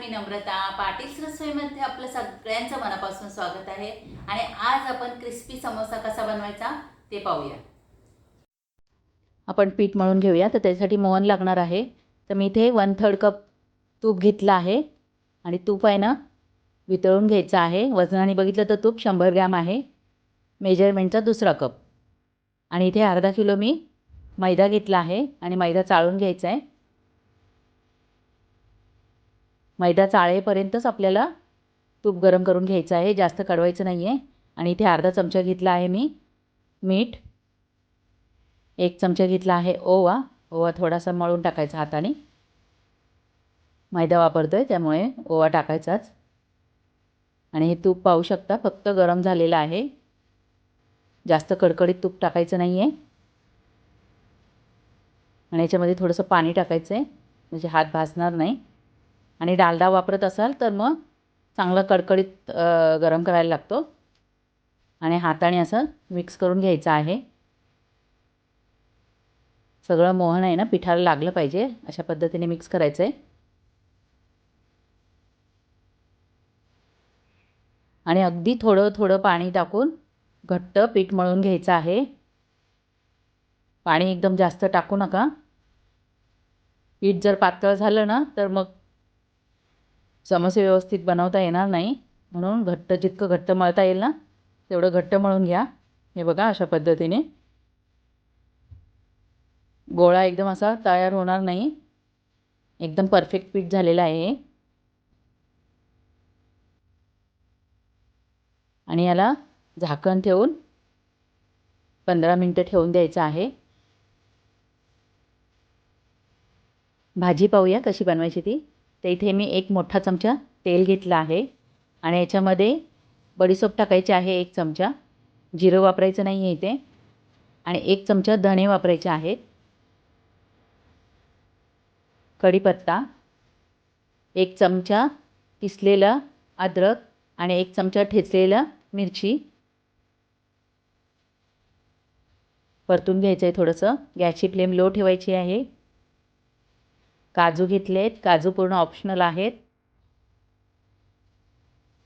मी नम्रता पाटील रसोईमध्ये आपलं सगळ्यांचं मनापासून स्वागत आहे. आणि आज आपण क्रिस्पी समोसा कसा बनवायचा ते पाहूया. आपण पीठ मळून घेऊया तर त्यासाठी मोहन लागणार आहे. तर मी इथे वन थर्ड कप तूप घेतलं आहे. आणि तूप आहे ना वितळून घ्यायचं आहे. वजनाने बघितलं तर तूप शंभर ग्रॅम आहे. मेजरमेंटचा दुसरा कप आणि इथे अर्धा किलो मी मैदा घेतला आहे. आणि मैदा चाळून घ्यायचा आहे. मैदा चाळेपर्यंतच आपल्याला तूप गरम करून घ्यायचं आहे. जास्त कडवायचं नाही आहे आणि इथे अर्धा चमचा घेतला आहे मी. मीठ. एक चमचा घेतला आहे ओवा. ओवा थोडासा मळून टाकायचा हाताने. मैदा वापरतो आहे त्यामुळे ओवा टाकायचाच. आणि हे तूप पाहू शकता फक्त गरम झालेलं आहे. जास्त कडकडीत तूप टाकायचं नाही आहे आणि याच्यामध्ये थोडंसं पाणी टाकायचं आहे म्हणजे हात भासणार नाही. आणि डालडा वापरत असाल तर मग चांगलं कडकडीत गरम करायला लागतो. आणि हाताने असं मिक्स करून घ्यायचं आहे. सगळं मोहन आहे ना पिठाला लागलं पाहिजे. अशा पद्धतीने मिक्स करायचं आहे आणि अगदी थोडं थोडं पाणी टाकून घट्ट पीठ मळून घ्यायचं आहे. पाणी एकदम जास्त टाकू नका. पीठ जर पातळ झालं ना तर मग समोसे व्यवस्थित बनवता येणार नाही. म्हणून घट्ट जितकं घट्ट मळता येईल ना तेवढं घट्ट मळून घ्या. हे बघा अशा पद्धतीने. गोळा एकदम असा तयार होणार नाही. एकदम परफेक्ट पीठ झालेलं आहे. आणि याला झाकण ठेवून पंधरा मिनटं ठेवून द्यायचं आहे. भाजी पाहूया कशी बनवायची ती. तर इथे मी एक मोठा चमचा तेल घेतला आहे. आणि याच्यामध्ये बडीसोप टाकायची आहे एक चमचा. जिरं वापरायचं नाही आहे इथे. आणि एक चमचा धणे वापरायचे आहेत. कढीपत्ता. एक चमचा किसलेलं अद्रक आणि एक चमचा ठेचलेलं मिरची. परतून घ्यायचं आहे थोडंसं. गॅसची फ्लेम लो ठेवायची आहे. काजू घेतले आहेत. काजू पूर्ण ऑप्शनल आहेत.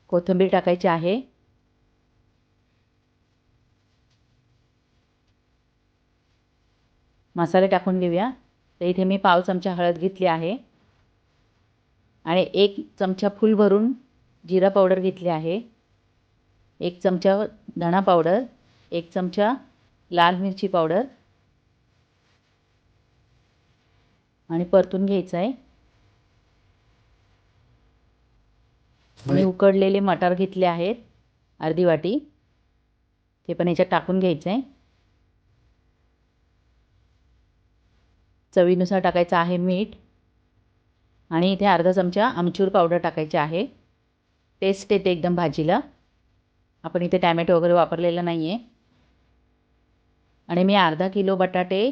कोथिंबीर टाकायची आहे. मसाले टाकून घेऊया. तर इथे मी पाव चमचा हळद घेतली आहे. आणि एक चमचा फुल भरून जिरा पावडर घेतली आहे. एक चमचा धणा पावडर. एक चमचा लाल मिरची पावडर. आणि परतून घ्यायचं आहे. आणि उकडलेले मटार घेतले आहेत अर्धी वाटी. ते पण याच्यात टाकून घ्यायचं आहे. चवीनुसार टाकायचं आहे मीठ. आणि इथे अर्धा चमचा आमचूर पावडर टाकायचे आहे. टेस्ट येते एकदम भाजीला. आपण इथे टॅमॅटो वगैरे वापरलेला नाही आहे आणि मी अर्धा किलो बटाटे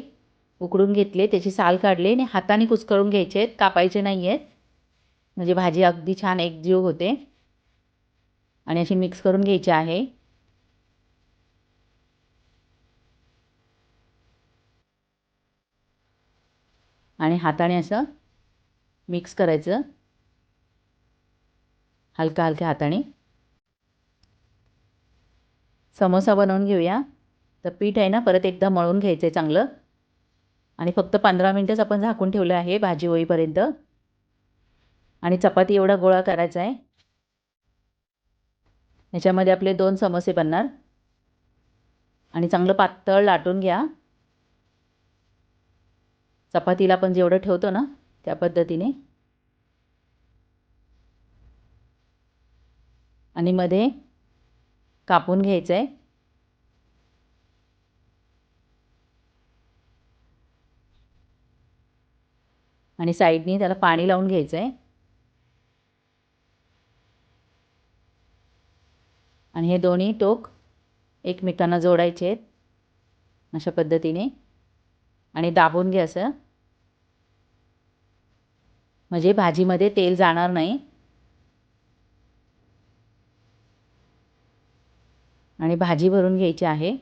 उकडून घेतले त्याची साल काढले आणि हाताने कुस्करून घ्यायचे आहेत कापायचे नाही आहेत. म्हणजे भाजी अगदी छान एकजीव होते. आणि अशी मिक्स करून घ्यायची आहे. आणि हाताने असं मिक्स करायचं. हलका हलक्या हाताने. समोसा बनवून घेऊया. तर पीठ आहे ना परत एकदा मळून घ्यायचं आहे चांगलं. आणि फक्त पंधरा मिनटंच आपण झाकून ठेवलं आहे भाजी होईपर्यंत. आणि चपाती एवढा गोळा करायचा आहे. याच्यामध्ये आपले दोन समोसे बनणार. आणि चांगलं पातळ लाटून घ्या. चपातीला आपण जेवढं ठेवतो ना त्या पद्धतीने. आणि मध्ये कापून घ्यायचं आहे आणि साईडनी त्याला पाणी लावून घ्यायचं आहे आणि हे दोन्ही टोक एकमेकांना जोडायचे आहेत. अशा पद्धतीने. आणि दाबून घ्या असं. म्हणजे भाजीमध्ये तेल जाणार नाही. आणि भाजी भरून घ्यायची आहे.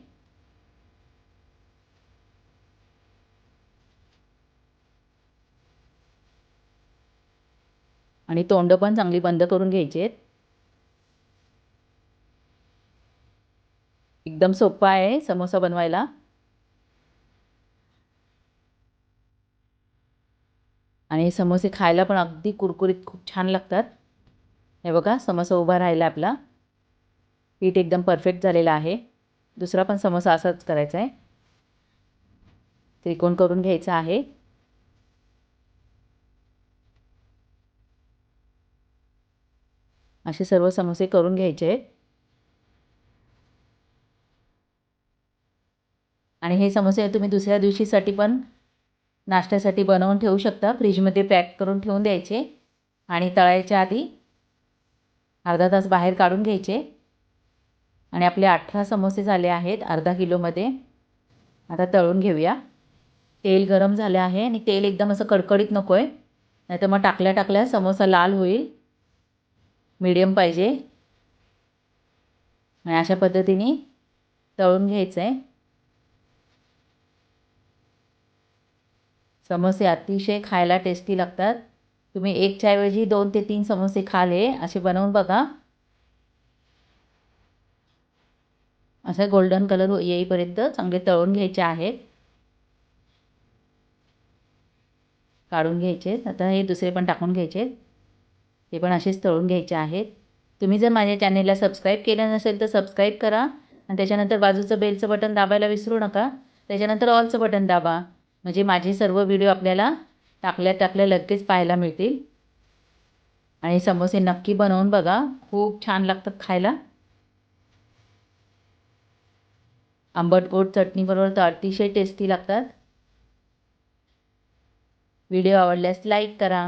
आणि तोंड पण चांगली बंद करून घ्यायची आहेत एकदम सोपं आहे समोसा बनवायला. आणि हे समोसे खायला पण अगदी कुरकुरीत खूप छान लागतात. हे बघा समोसा उभा राहिला आपला. पीठ एकदम परफेक्ट झालेला आहे. दुसरा पण समोसा असाच करायचा आहे. त्रिकोण करून घ्यायचा आहे. असे सर्व समोसे करून घ्यायचे. आहेत आणि हे समोसे तुम्ही दुसऱ्या दिवशीसाठी पण नाश्त्यासाठी बनवून ठेवू शकता. फ्रीजमध्ये पॅक करून ठेवून द्यायचे. आणि तळायच्या आधी अर्धा तास बाहेर काढून घ्यायचे. आणि आपले अठरा समोसे झाले आहेत अर्धा किलोमध्ये. आता तळून घेऊया. तेल गरम झालं आहे आणि तेल एकदम असं कडकडीत नको आहे नाहीतर मग टाकल्या टाकल्या समोसा लाल होईल. मीडियम पाहिजे. आणि अशा पद्धतीने तळून घ्यायचं आहे समोसे अतिशय खायला टेस्टी लागतात. तुम्ही एक चायऐवजी दोन ते तीन समोसे खाले असे बनवून बघा. असं गोल्डन कलर येईपर्यंत चांगले तळून घ्यायचे आहेत. काढून घ्यायचे आता हे दुसरे पण टाकून घ्यायचे ते पण असेच तळून घ्यायचे आहेत. तुम्ही जर माझ्या चॅनेलला सबस्क्राईब केलं नसेल तर सबस्क्राईब करा आणि त्याच्यानंतर बाजूचं बेलचं बटन दाबायला विसरू नका. त्याच्यानंतर ऑलचं बटन दाबा. म्हणजे माझे सर्व व्हिडिओ आपल्याला टाकल्या टाकल्या लगेच पाहायला मिळतील. आणि समोसे नक्की बनवून बघा. खूप छान लागतात खायला. आंबटपोट चटणीबरोबर तर अतिशय टेस्टी लागतात. व्हिडिओ आवडल्यास लाईक करा.